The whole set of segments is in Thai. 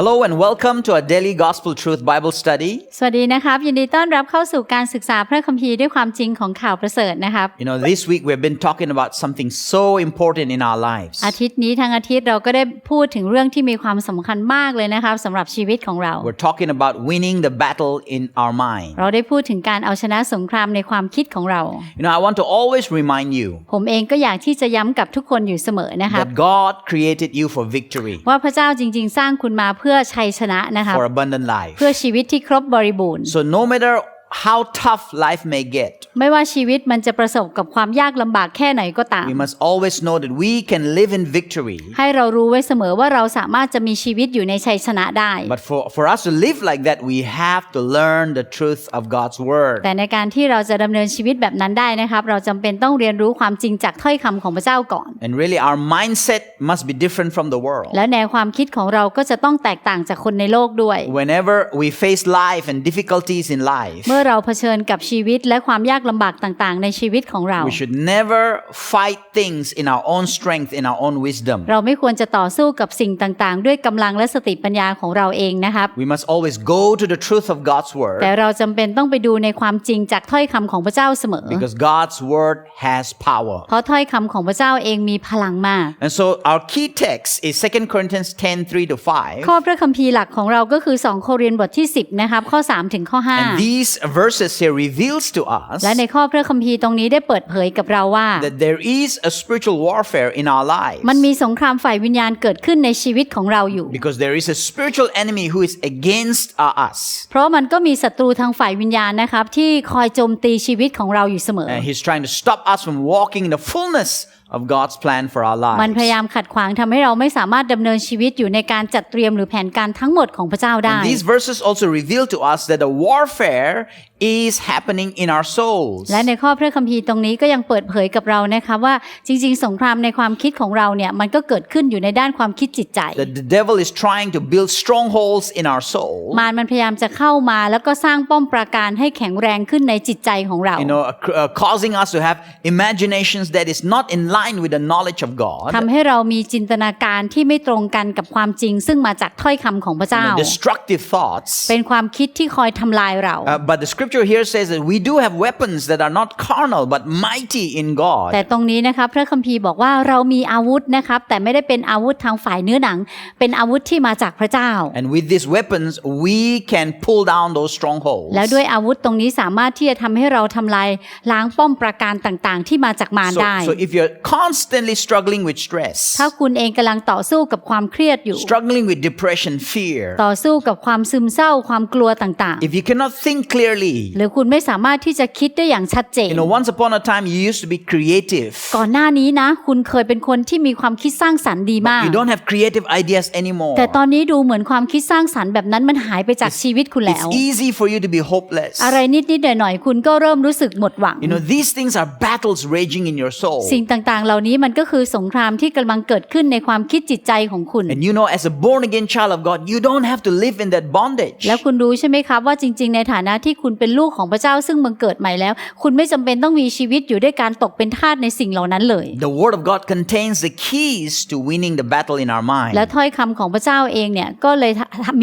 Hello and welcome to our daily Gospel Truth Bible study. สวัสดีนะครับ ยินดีต้อนรับเข้าสู่การศึกษาพระคัมภีร์ด้วยความจริงของข่าวประเสริฐนะครับ You know, this week we've been talking about something so important in our lives. อาทิตย์นี้ทั้งอาทิตย์เราก็ได้พูดถึงเรื่องที่มีความสำคัญมากเลยนะครับสำหรับชีวิตของเรา We're talking about winning the battle in our mind. เราได้พูดถึงการเอาชนะสงครามในความคิดของเรา You know, I want to always remind you ผมเองก็อยากที่จะย้ำกับทุกคนอยู่เสมอนะครับ that God created you for victory, ว่าพระเจ้าจริง ๆ สร้างคุณมาเพื่อชัยชนะนะครับ for abundant life. เพื่อชีวิตที่ครบบริบูรณ์ So no matter how tough life may get, ไม่ว่าชีวิตมันจะประสบกับความยากลำบากแค่ไหนก็ตาม we must always know that we can live in victory. ให้เรารู้ไว้เสมอว่าเราสามารถจะมีชีวิตอยู่ในชัยชนะได้ But for, for us to live like that, we have to learn the truth of God's word. แต่ในการที่เราจะดำเนินชีวิตแบบนั้นได้นะครับ เราจำเป็นต้องเรียนรู้ความจริงจากถ้อยคำของพระเจ้าก่อน And really, our mindset must be different from the world. และแนวความคิดของเราก็จะต้องแตกต่างจากคนในโลกด้วย Whenever we face life and difficulties in life, เมื่อเราเผชิญกับชีวิตและความยากลำบากต่างๆ ในชีวิตของเรา we should never fight things in our own strength, in our own wisdom. เราไม่ควรจะต่อสู้กับสิ่งต่างๆ ด้วยกำลังและสติปัญญาของเราเองนะครับ We must always go to the truth of God's แต่ word เราจำเป็นต้องไปดูในความจริงจากถ้อยคำของพระเจ้าเสมอ because God's word has power. เพราะถ้อยคำของพระเจ้าเองมีพลังมาก And so our key text is 2 Corinthians 10 3 to 5. ข้อพระคัมภีร์หลักของเราก็คือ 2 โครินธ์บทที่ 10 นะครับ ข้อ 3 ถึงข้อ And these verses here reveals to us 5และในข้อพระคัมภีร์ตรงนี้ได้เปิดเผยกับเราว่า that there is a spiritual warfare in our lives มันมีสงครามฝ่ายวิญญาณเกิดขึ้นในชีวิตของเราอยู่ because there is a spiritual enemy who is against uh, us. เพราะมันก็มีศัตรูทางฝ่ายวิญญาณนะครับที่คอยโจมตีชีวิตของเราอยู่เสมอ And he's trying to stop us from walking in the fullness of God's plan for our มันพยา lives. ยามขัดขวางทำให้เราไม่สามารถดำเนินชีวิตอยู่ในการจัดเตรียมหรือแผนการทั้งหมดของพระเจ้าได้ And these verses also reveal to us that the warfare is happening in our souls. และในข้อพระคัมภีร์ตรงนี้ก็ยังเปิดเผยกับเรานะคะว่าจริง ๆ สงครามในความคิดของเราเนี่ยมันก็เกิดขึ้นอยู่ในด้านความคิดจิตใจ That the devil is trying to build strongholds in our soul. มารมันพยายามจะเข้ามาแล้วก็สร้างป้อมปราการให้แข็งแรงขึ้นในจิตใจของเรา You know, uh, c- uh, causing us to have imaginations that is not in line with the knowledge of God. ทำให้เรามีจินตนาการที่ไม่ตรงกันกับความจริง ซึ่งมาจากถ้อยคำของพระ You เจ้า know, destructive thoughts. เป็นความคิดที่คอยทำลายเรา Uh, but the scripture here says that we do have weapons that are not carnal but mighty in God. แต่ตรงนี้นะคะพระคัมภีร์บอกว่าเรามีอาวุธนะครับแต่ไม่ได้เป็นอาวุธทางฝ่ายเนื้อหนัง เป็นอาวุธที่มาจากพระเจ้า And with these weapons, we can pull down those strongholds. แล้วด้วยอาวุธตรงนี้สามารถที่จะทำให้เราทำลายล้างป้อมปราการต่างๆ ที่มาจากมาร So, ได้ so if you're constantly struggling with stress, ถ้าคุณเองกำลังต่อสู้กับความเครียดอยู่ struggling with depression, fear, ต่อสู้กับความซึมเศร้าความกลัวต่าง if you cannot think clearly, ๆหรือคุณไม่สามารถที่จะคิดได้อย่างชัดเจน you know, once upon a time you used to be creative. ก่อนหน้านี้นะ คุณเคยเป็นคนที่มีความคิดสร้างสรรค์ดีมาก You don't have creative ideas anymore. แต่ตอนนี้ดูเหมือนความคิดสร้างสรรค์แบบนั้นมันหายไปจากชีวิตคุณแล้ว It's easy for you to be hopeless. อะไรนิดๆหน่อยๆคุณก็เริ่มรู้สึกหมดหวัง You know, these things are battles raging in your soul. สิ่งต่างๆ เหล่านี้มันก็คือสงครามที่กำลังเกิดขึ้นในความคิดจิตใจของคุณ And you know, as a born again child of God, you don't have to live in that bondage. แล้วคุณรู้ใช่ไหมครับว่าจริง ๆ ในฐานะที่คุณเป็นลูกของพระเจ้าซึ่งบังเกิดใหม่แล้ว คุณไม่จำเป็นต้องมีชีวิตอยู่ด้วยการตกเป็นทาสในสิ่งเหล่านั้นเลย The Word of God contains the keys to winning the battle in our mind. และถ้อยคำของพระเจ้าเองเนี่ยก็เลย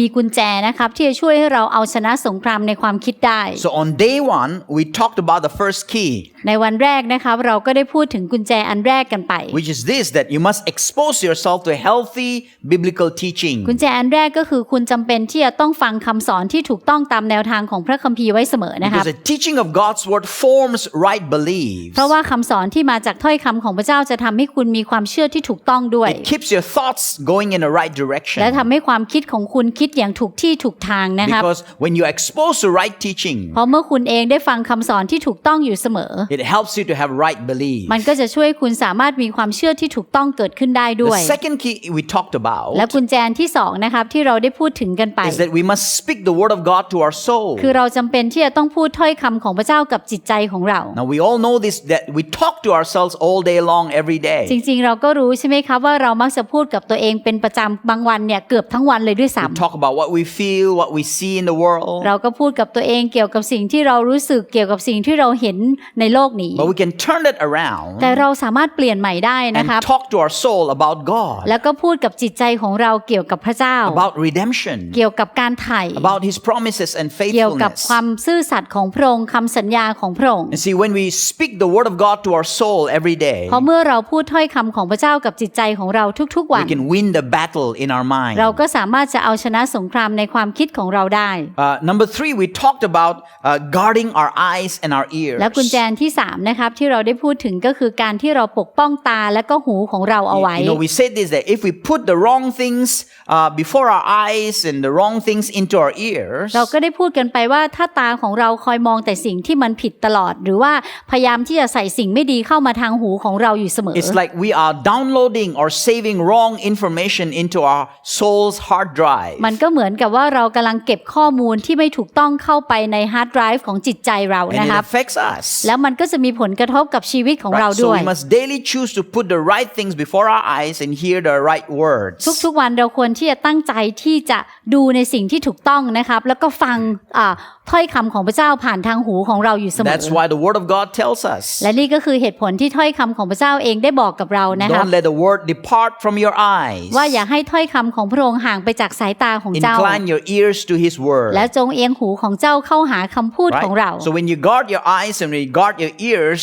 มีกุญแจนะครับที่จะช่วยให้เราเอาชนะสงครามในความคิดได้ So on day one, we talked about the first key, ในวันแรกนะครับเราก็ได้พูดถึงกุญแจอันแรกกันไป which is this that you must expose yourself to healthy biblical teaching. กุญแจอันแรกก็คือคุณจำเป็นที่จะต้องฟังคำสอนที่ถูกต้องตามแนวทางของพระคัมภีร์ไว้เสมอนะครับ Because the teaching of God's Word forms right beliefs. เพราะว่าคำสอนที่มาจากถ้อยคำของพระเจ้าจะทำให้คุณมีความเชื่อที่ถูกต้องด้วย It keeps your thoughts going in the right และ direction. ทำให้ความคิดของคุณคิดอย่างถูกที่ถูกทางนะครับ Because when you're exposed to right teaching, เพราะเมื่อคุณเองได้ฟังคำสอนที่ถูกต้องอยู่เสมอ it helps you to have right belief. มันก็จะช่วยคุณสามารถมีความเชื่อที่ถูกต้องเกิดขึ้นได้ด้วย The second key we talked about และกุญแจที่สองนะครับที่เราได้พูดถึงกันไป is that we must speak the Word of God to our soul. คือเราจำเป็นที่จะจะต้องพูดถ้อยคำของพระเจ้ากับจิตใจของเรา Now we all know this that we talk to ourselves all day long, every จ day. ริงๆ เราก็รู้ใช่ไหมครับว่าเรามักจะพูดกับตัวเองเป็นประจำบางวันเนี่ยเกือบทั้งวันเลยด้วยซ้ We talk about what we feel, what we see in the ำ world. เราก็พูดกับตัวเองเกี่ยวกับสิ่งที่เรารู้สึกเกี่ยวกับสิ่งที่เราเห็นในโลกนี้ But we can turn it around แต่เราสามารถเปลี่ยนใหม่ได้นะ and ครับ talk to our soul about God, แล้วก็พูดกับจิตใจของเราเกี่ยวกับพระเจ้า about redemption, เกี่ยวกับการไถ่ about His promises and เกี่ยวกับ faithfulness. ความซื่อสัตย์ของพระองค์คำสัญญาของพระองค์ And see, when we speak the word of God to our soul every day, เพราะเมื่อเราพูดถ้อยคำของพระเจ้ากับจิตใจของเราทุกๆวัน we can win the battle in our mind. เราก็สามารถจะเอาชนะสงครามในความคิดของเราได้ Uh, number three, we talked about uh, guarding our eyes and our ears. และกุญแจที่3นะครับที่เราได้พูดถึงก็คือการที่เราปกป้องตาและก็หูของเราเอาไว้ You know, we said this that if we put the wrong things uh, before our eyes and the wrong things into our ears, เราก็ได้พูดกันไปว่าถ้าตาของเราคอยมองแต่สิ่งที่มันผิดตลอด หรือว่าพยายามที่จะใส่สิ่งไม่ดีเข้ามาทางหูของเราอยู่เสมอ it's like we are downloading or saving wrong information into our soul's hard drive. มันก็เหมือนกับว่าเรากำลังเก็บข้อมูลที่ไม่ถูกต้องเข้าไปในฮาร์ดไดรฟ์ของจิตใจเรา And นะ it ครับ affects us. แล้วมันก็จะมีผลกระทบกับชีวิตของ Right? เรา So ด้วย we must daily choose to put the right things before our eyes and hear the right words. ทุกๆวันเราควรที่จะตั้งใจที่จะดูในสิ่งที่ถูกต้องนะครับ แล้วก็ฟังอ่าถ้อยคำของพระเจ้าผ่านทางหูของเราอยู่เสมอ That's why the word of God tells us และนี่ก็คือเหตุผลที่ถ้อยคำของพระเจ้าเองได้บอกกับเรานะครับ don't let the word depart from your eyes. ว่าอย่าให้ถ้อยคำของพระองค์ห่างไปจากสายตาของเจ้า Incline your ears to his word. และจงเอียงหูของเจ้าเข้าหาคำพูดของเรา Right? So when you guard your eyes and when you guard your ears,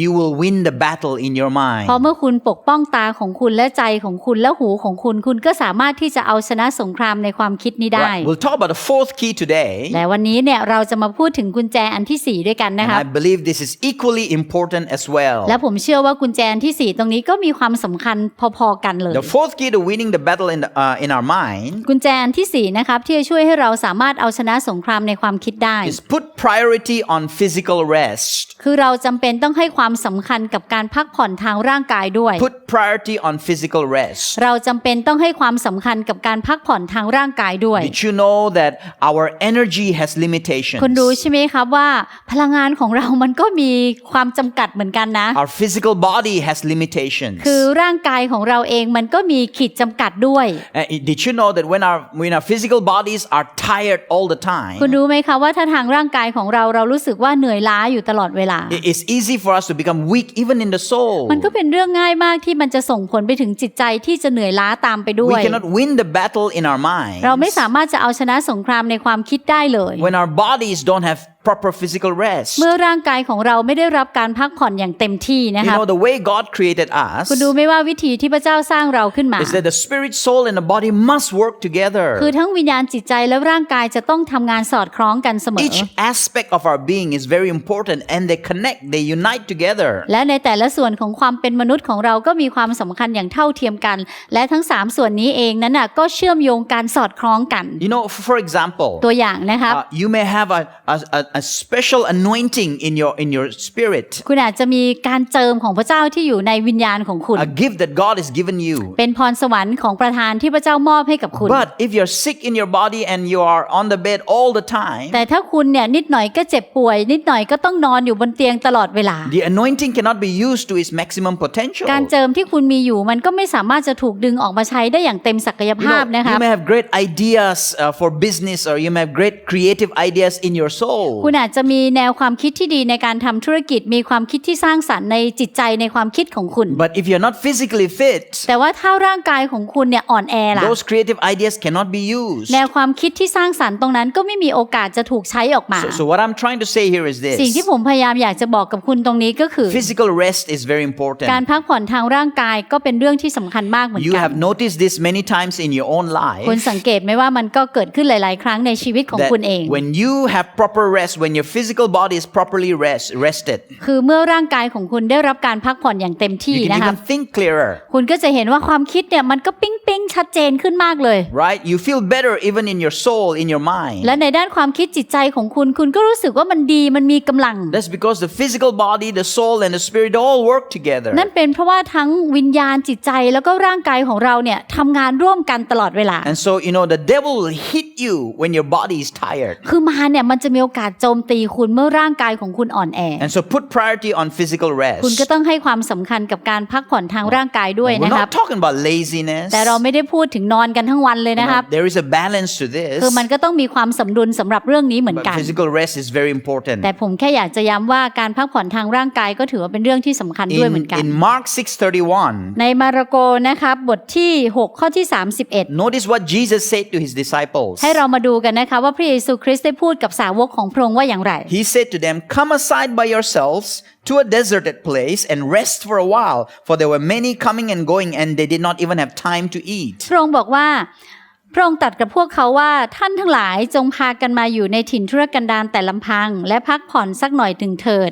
you will win the battle in your mind. เพราะเมื่อคุณปกป้องตาของคุณและใจของคุณและหูของคุณ คุณก็สามารถที่จะเอาชนะสงครามในความคิดนี้ได้ Right. We'll talk about the fourth key today. และวันนี้เนี่ยเราจะมาพูดถึงกุญแจอันที่สี่ด้วยกันนะ And ครับ I believe this is equally important as well. และผมเชื่อว่ากุญแจอันที่สี่ตรงนี้ก็มีความสำคัญพอๆกันเลย The fourth key to winning the battle in, the, uh, in our mind กุญแจอันที่สี่นะครับที่จะช่วยให้เราสามารถเอาชนะสงครามในความคิดได้ is put priority on physical rest. คือเราจำเป็นต้องให้ความสำคัญกับการพักผ่อนทางร่างกายด้วย Put priority on physical rest. เราจำเป็นต้องให้ความสำคัญกับการพักผ่อนทางร่างกายด้วย Did you know that our energy has limitations? คุณรู้ใช่ไหมครับว่า พลังงานของเรามันก็มีความจำกัดเหมือนกันนะ Our physical body has limitations. คือร่างกายของเราเองมันก็มีขีดจำกัดด้วย Uh, did you know that when our when our physical bodies are tired all the time, คุณรู้ไหมคะว่าถ้าทางร่างกายของเราเรารู้สึกว่าเหนื่อยล้าอยู่ตลอดเวลา it- it's easy for us to become weak even in the soul. มันก็เป็นเรื่องง่ายมากที่มันจะส่งผลไปถึงจิตใจที่จะเหนื่อยล้าตามไปด้ว We ย cannot win the battle in our mind เราไม่สามารถจะเอาชนะสงครามในความคิดได้เลย when our bodies don't have proper physical rest. เมื่อร่างกายของเราไม่ได้รับการพักผ่อนอย่างเต็มที่นะ You ครับ know, the way God created us คุณดูไหม่ว่าวิธีที่พระเจ้าสร้างเราขึ้นมา is that the spirit, soul, and the body must work คือ together. ทั้งวิญญาณจิตใจและร่างกายจะต้องทำงานสอดคล้องกันเสมอ Each aspect of our being is very important and they connect, they unite together. และในแต่ละส่วนของความเป็นมนุษย์ของเราก็มีความสำคัญอย่างเท่าเทียมกัน และทั้ง 3 ส่วนนี้เองนั้นน่ะก็เชื่อมโยงการสอดคล้องกัน You know, f- for example, ตัวอย่างนะครับ uh, you may have a, a, a- a special anointing in your in your spirit, คุณอาจจะมีการเจิมของพระเจ้าที่อยู่ในวิญญาณของคุณ a gift that God has given you. เป็นพรสวรรค์ของประธานที่พระเจ้ามอบให้กับคุณ But if you're sick in your body and you are on the bed all the time, แต่ถ้าคุณเนี่ยนิดหน่อยก็เจ็บป่วย นิดหน่อยก็ต้องนอนอยู่บนเตียงตลอดเวลา the anointing cannot be used to its maximum potential. การเจิมที่คุณมีอยู่มันก็ไม่สามารถจะถูกดึงออกมาใช้ได้อย่างเต็มศักย You ภาพ know, นะครั you บ may have great ideas uh, for business or you may have great creative ideas in your soul. คุณอาจจะมีแนวความคิดที่ดีในการทำธุรกิจ มีความคิดที่สร้างสรรค์ในจิตใจในความคิดของคุณ But if you're not physically fit, แต่ว่าถ้าร่างกายของคุณเนี่ยอ่อนแอล่ะ those creative ideas cannot be used. แนวความคิดที่สร้างสรรค์ตรงนั้นก็ไม่มีโอกาสจะถูกใช้ออกมา So, so what I'm trying to say here is สิ่งที่ this ผมพยายามอยากจะบอกกับคุณตรงนี้ก็คือ physical rest is very การ important. พักผ่อนทางร่างกายก็เป็นเรื่องที่สำคัญมากเหมือน You กัน have noticed this many times in your own คุณ life สังเกตไหมว่ามันก็เกิดขึ้นหลาย ๆ ครั้งในชีวิตของ that คุณเอง when you have proper rest, when your physical body is properly rest, rested, คือเมื่อร่างกายของคุณได้รับการพักผ่อนอย่างเต็มที่ you can นะครับ even think clearer, คุณก็จะเห็นว่าความคิดเนี่ยมันก็ปิ๊งปิ๊งชัดเจนขึ้นมากเลย right? You feel better even in your soul, in your mind. และในด้านความคิดจิตใจของคุณ คุณก็รู้สึกว่ามันดีมันมีกำลัง That's because the physical body, the soul, and the spirit all work together. นั่นเป็นเพราะว่าทั้งวิญญาณจิตใจแล้วก็ร่างกายของเราเนี่ยทำงานร่วมกันตลอดเวลา And so, you know, the devil will hit you when your body is tired. คือมารเนี่ยมันจะมีโอกาสโจมตีคุณเมื่อร่างกายของคุณอ่อนแอ And so put priority on physical คุณ rest. ก็ต้องให้ความสำคัญกับการพักผ่อนทางร่างกายด้วย We're นะครับ not talking about laziness. แต่เราไม่ได้พูดถึงนอนกันทั้งวันเลย You นะครับ know, there is a balance to this. คือมันก็ต้องมีความสมดุลสำหรับเรื่องนี้เหมือน But กัน physical rest is very important. แต่ผมแค่อยากจะย้ำว่าการพักผ่อนทางร่างกายก็ถือว่าเป็นเรื่องที่สำคัญด้วยเหมือน In, กัน in Mark 6:31, ในมาระโกนะครับบทที่ 6 ข้อที่ 31 notice what Jesus said to his disciples. ให้เรามาดูกันนะคะว่าพระเยซูคริสต์ได้พูดกับสาวกของพระองค์ว่าอย่างไร He said to them, Come aside by yourselves to a deserted place and rest for a while, for there were many coming and going, and they did not even have time to eat. พระองค์บอกว่าพระองค์ตรัดกับพวกเขาว่าท่านทั้งหลายจงพากันมาอยู่ในถิ่นทุรกันดารแต่ลำพัง และพักผ่อนสักหน่อยถึงเถิด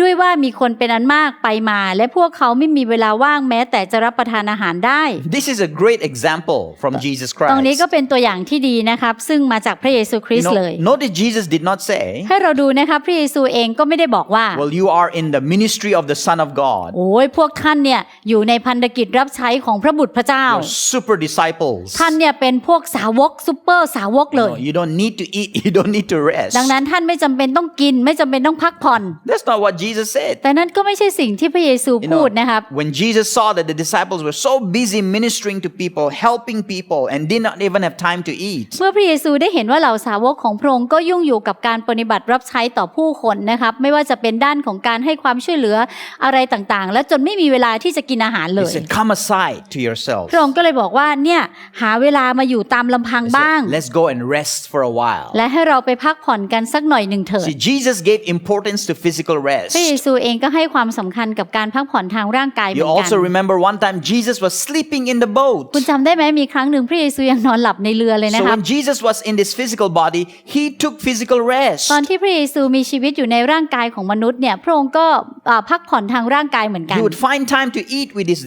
ด้วยว่ามีคนเป็นอันมากไปมา และพวกเขาไม่มีเวลาว่างแม้แต่จะรับประทานอาหารได้ This is a great example from Jesus ตรงนี้ Christ. ก็เป็นตัวอย่างที่ดีนะครับ ซึ่งมาจากพระเยซูคริส You ต์เลย know, notice Jesus did not say, ให้เราดูนะครับพระเยซูเองก็ไม่ได้บอกว่า Well, you are in the ministry of the Son of God. โอ้ยพวกท่านเนี่ยอยู่ในพันธกิจรับใช้ของพระบุตรพระเจ้า You're super disciples. ท่านเนี่ยเป็นพวกสาวกซูเปอร์สาวกเล No, ย you don't need to eat, you don't need to rest. ดังนั้นท่านไม่จำเป็นต้องกินไม่จำเป็นต้องพักผ่อน That's not what Jesus said. แต่นั่นก็ไม่ใช่สิ่งที่พระเยซู You พูด know, นะครับ when Jesus saw that the disciples were so busy ministering to people, helping people, and did not even have time to eat, เมื่อพระเยซูได้เห็นว่าเหล่าสาวกของพระองค์ก็ยุ่งอยู่กับการปฏิบัติรับใช้ต่อผู้คนนะครับ ไม่ว่าจะเป็นด้านของการให้ความช่วยเหลืออะไรต่างๆ และจนไม่มีเวลาที่จะกินอาหารเล he ย said, Come aside to yourself. พระองค์ก็เลยบอกว่าเนี่ยหาเวลามาอยู่ตามลำพัง He บ้าง said, Let's go and rest for a while. และให้เราไปพักผ่อนกันสักหน่อยหนึ่งเถิด See, Jesus gave importance to physical พระเย rest. ซูเองก็ให้ความสำคัญกับการพักผ่อนทางร่างกายเหมื You อนกัน also remember one time Jesus was sleeping in the boat. คุณจำได้ไหมมีครั้งหนึ่งพระเยซูยังนอนหลับในเรือเลยนะ So ครับ when Jesus was in this physical body, he took physical rest. ตอนที่พระเยซูมีชีวิตอยู่ในร่างกายของมนุษย์เนี่ยพระองค์ก็อ่าพักผ่อนทางร่างกายเหมือนกัน He would find time to eat with his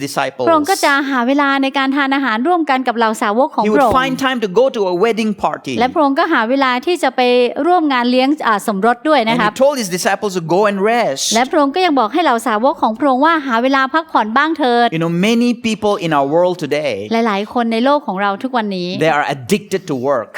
พระองค์ก็ disciples. จะหาเวลาในการทานอาหารร่วมกันกับเหล่าสาวกของ He พระ would องค์ find time to go to a wedding party. และพระองค์ก็หาเวลาที่จะไปร่วมงานเลี้ยงอ่าสมรสด้วย And นะค he รับ told his disciples to go and rest. และพระองค์ก็ยังบอกให้เหล่าสาวกของพระองค์ว่าหาเวลาพักผ่อนบ้างเถิด You know, many people in our world today, หลายๆ คนในโลกของเราทุกวันนี้ they are addicted to work.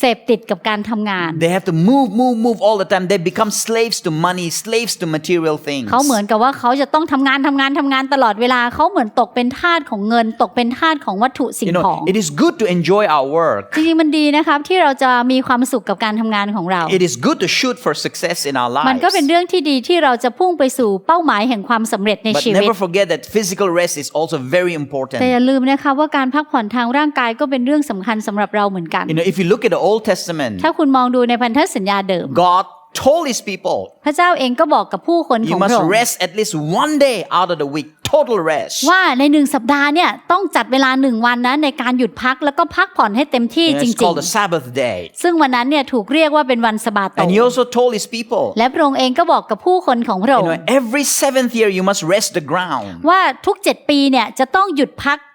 เสพติดกับการทำงาน They have to move, move, move all the time. They become slaves to money, slaves to material things. เขาเหมือนกับว่าเขาจะต้องทำงานทำงานทำงานตลอดเวลาเขาเหมือนตกเป็นทาสของเงิน ตกเป็นทาสของวัตถุสิ่ง You ของ know, it is good to enjoy our work. จริงๆมันดีนะครับที่เราจะมีความสุขกับการทำงานของเรา It is good to shoot for success in our มันก็เป็น lives. เรื่องที่ดีที่เราจะพุ่งไปสู่เป้าหมายแห่งความสำเร็จใน But ชีวิต never forget that physical rest is also very แต่ important. อย่าลืมนะคะว่าการพักผ่อนทางร่างกายก็เป็นเรื่องสำคัญสำหรับเราเหมือนกัน You know, if you look at the Old Testament, ถ้าคุณมองดูในพันธสัญญาเดิม God told his people, พระเจ้าเองก็บอกกับผู้คนข you องพระ must องค์ rest at least one day out of the week, total rest. ว่าในหนึ่งสัปดาห์เนี่ยต้องจัดเวลาหนึ่งวันนะในการหยุดพักแล้วก็พักผ่อนให้เต็มที่ And จ it's ริง called the Sabbath day. ๆซึ่งวันนั้นเนี่ยถูกเรียกว่าเป็นวันสะบาโต And he also told his people, และพระองค์เองก็บอกกับผู้คนของพระ you องค์ know, every seventh year you must rest the ground. ว่าทุกเจ็ดปีเนี่ยจะต้องหยุดพักอ่า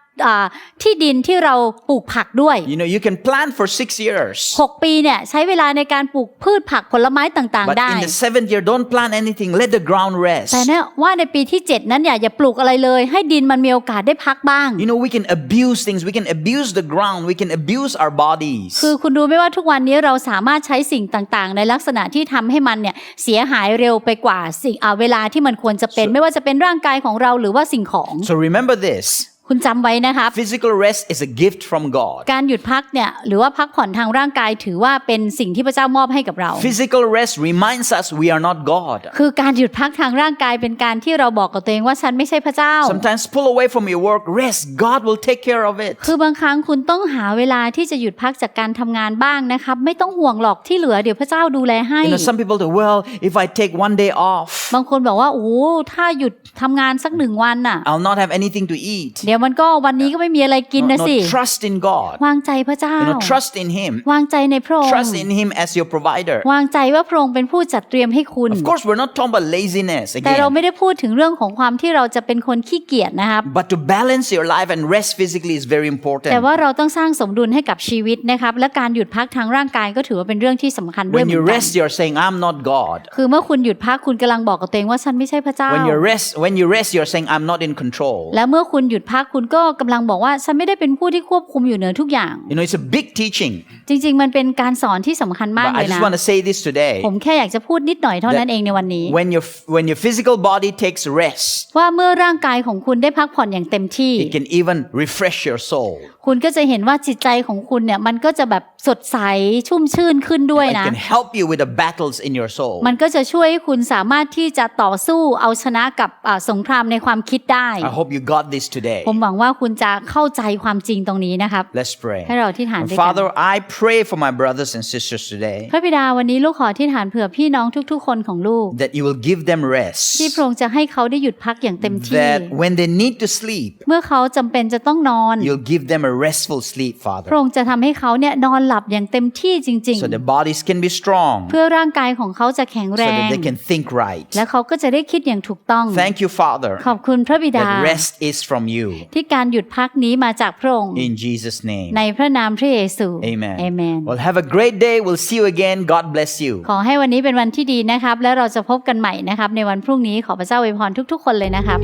ที่ดินที่เราปลูกผักด้วย You know, you can plant for six years. 6 ปีเนี่ยใช้เวลาในการปลูกพืชผักผลไม้ต่าง But ๆได้ in the seventh year, don't plant anything. Let the ground rest. แต่เนี่ยว่าในปีที่ 7 นั้นเนี่ยอย่าปลูกอะไรเลย ให้ดินมันมีโอกาสได้พักบ้าง You know, we can abuse things. We can abuse the ground. We can abuse our bodies. คือคุณรู้ไหมว่าทุกวันนี้เราสามารถใช้สิ่งต่างๆ ในลักษณะที่ทำให้มันเนี่ยเสียหายเร็วไปกว่าสิ่งอ่าเวลาที่มันควรจะเป็น ไม่ว่าจะเป็นร่างกายของเราหรือว่าสิ่งของ So remember this คุณจำไว้นะครับ physical rest is a gift from God. การหยุดพักเนี่ยหรือว่าพักผ่อนทางร่างกายถือว่าเป็นสิ่งที่พระเจ้ามอบให้กับเรา Physical rest reminds us we are not God. คือการหยุดพักทางร่างกายเป็นการที่เราบอกกับตัวเองว่าฉันไม่ใช่พระเจ้า Sometimes pull away from your work, rest. God will take care of it. คือบางครั้งคุณต้องหาเวลาที่จะหยุดพักจากการทำงานบ้างนะครับ ไม่ต้องห่วงหรอกที่เหลือเดี๋ยวพระเจ้าดูแลให้ You know, some people say, well, if I take one day off, บางคนบอกว่าโอ้โหถ้าหยุดทำงานสักหนึ่งวันน่ะ I'll not have anything to eat. เดี๋ยวมันก็วันนี้ก็ไม่มีอะไรกิน No, นะ no, สิ trust in God. วางใจพระเจ้า You know, trust in Him. วางใจในพระองค์ Trust in Him as your provider. วางใจว่าพระองค์เป็นผู้จัดเตรียมให้คุณ Of course, we're not talking about laziness แต่เรา again. ไม่ได้พูดถึงเรื่องของความที่เราจะเป็นคนขี้เกียจนะครับ But to balance your life and rest physically is very แต่ important. ว่าเราต้องสร้างสมดุลให้กับชีวิตนะครับ และการหยุดพักทางร่างกายก็ถือว่าเป็นเรื่องที่สำคัญด้วย When เหมื you อนกัน rest, you're saying, I'm not God. คือเมื่อคุณหยุดพักคุณกำลังบอกกับตัวเองว่าฉันไม่ใช่พระเจ้า When you rest, when you rest, you're saying, I'm not in control. และเมื่อคุณหยุดพักคุณก็กำลังบอกว่าฉันไม่ได้เป็นผู้ที่ควบคุมอยู่เหนือทุกอย่าง You know, it's a big teaching. จริง ๆ มันเป็นการสอนที่สำคัญมาก But เล I ย just นะ want to say this today. ผมแค่อยากจะพูดนิดหน่อยเท่านั้นเองในวันนี้ When your when your physical body takes rest, ว่าเมื่อร่างกายของคุณได้พักผ่อนอย่างเต็มที่ it can even refresh your soul. คุณก็จะเห็นว่าจิตใจของคุณเนี่ยมันก็จะแบบสดใสชุ่มชื่นขึ้นด้วย It นะ can help you with the battles in your soul. มันก็จะช่วยให้คุณสามารถที่จะต่อสู้เอาชนะกับอ่าสงครามในความคิดได้ I hope you got this today. ผมหวังว่าคุณจะเข้าใจความจริงตรงนี้นะครับ Let's pray. ให้เราที่ฐาน And ด้วยกัน Father, I pray for my brothers and sisters today พระบิดาวันนี้ลูกขอที่ฐานเผื่อพี่น้องทุกๆ คนของลูก that you will give them ที่ rest. พระองค์จะให้เขาได้หยุดพักอย่างเต็มที่ That when they need to sleep, เมื่อเขาจำเป็นจะต้องนอน you'll give them a restful sleep, พระ Father, องค์จะทำให้เขาเนี่ยนอนหลับอย่างเต็มที่จริง so their bodies can be strong, ๆเพื่อร่างกายของเขาจะแข็ง so แรง that they can think right. และเขาก็จะได้คิดอย่างถูกต้อง Thank you, Father, ขอบคุณพระบิดา that rest is from you. ที่การหยุดพักนี้มาจากพระองค์ In Jesus' name. ในพระนามพระเยซู Amen. เอเมน Well, have a great day. We'll see you again. God bless you. ขอให้วันนี้เป็นวันที่ดีนะครับ และเราจะพบกันใหม่นะครับ ในวันพรุ่งนี้ขอพระเจ้าอวยพรทุกๆ คนเลยนะครับ